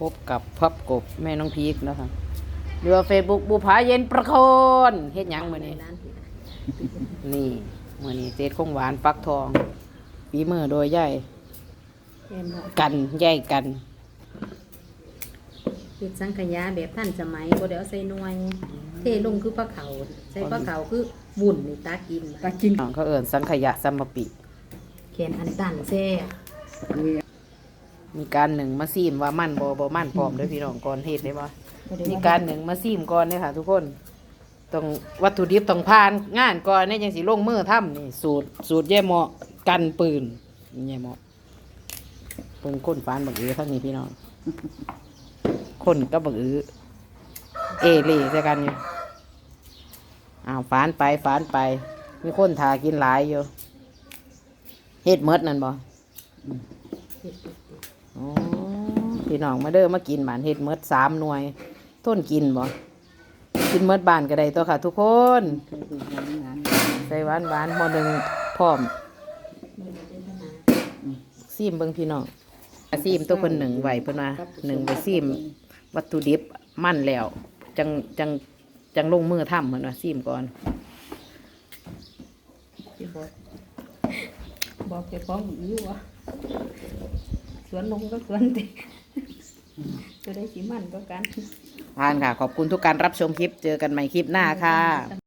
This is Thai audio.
พบกับพับกบแม่น้องพีกแล้วค่ะเรือเฟซบุ๊กบุภาเย็นประโคนเฮ็ดหยังมื้อนี้ร้านผิดนี่มื้อนี้เศษของหวานฟักทองฝีมือโดยยายเอ็มบอกกันยายกัน เฮ็ดสังขยาแบบท่านสมัยบ่ได้เอาใส่หน่วย เทลงคือปลาเขาใส่ปลาเขาคือบุ่นนี่ตากินตากิน เขาเอิ้นสังขยะสัมปปิ แขนอันตันแซ่ มีการหนึ่งมาซีมว่ามันบ่บ่มันพร้อมเด้วยพี่น้องก่อนเฮ็ดได้บ่บ่ได้มีว่การหนึ่งมาซีมก่อนเด้อค่ะ ทุกคนต้องวัตถุดิบต้องผ่านงานก่อนเนี่ยจังสิลงมือทำนี่สูตรสูตรแย่เหมาะกันปืนแย่เหมาะเพิ่นคนฟานบักอือทั้งนี้พี่น้องคนก็บักอือเอเล่ใช่กันอยู่อ้าวฟานไปฟานไป มีคนทากินหลายอยู่เฮ็ดเมดนั่นบ่อ๋อ พี่น้องมาเด้อมากินบานเฮ็ดเมดสามหน่วยต้นกินบ่กินเมดบานก็ได้ตัวค่ะ ทุกคนใส่หวานหวานๆหอหนึ่งพร้อมซีมเบิ่งพี่น้องซีมตัวเพิ่นหนึ่งไหวเพิ่นว่าหนึ่งไปซีมวัตถุดิบมั่นแล้ว จังจังจังลงมือทำเหมือนว่าซีมก่อนบอกบอกเจ้องอื้อว่าส วนลงก็สวนติจะได้สิมันก็กันทานค่ะ ขอบคุณทุกการรับชมคลิป เจอกันใหม่คลิปหน้าค่ะ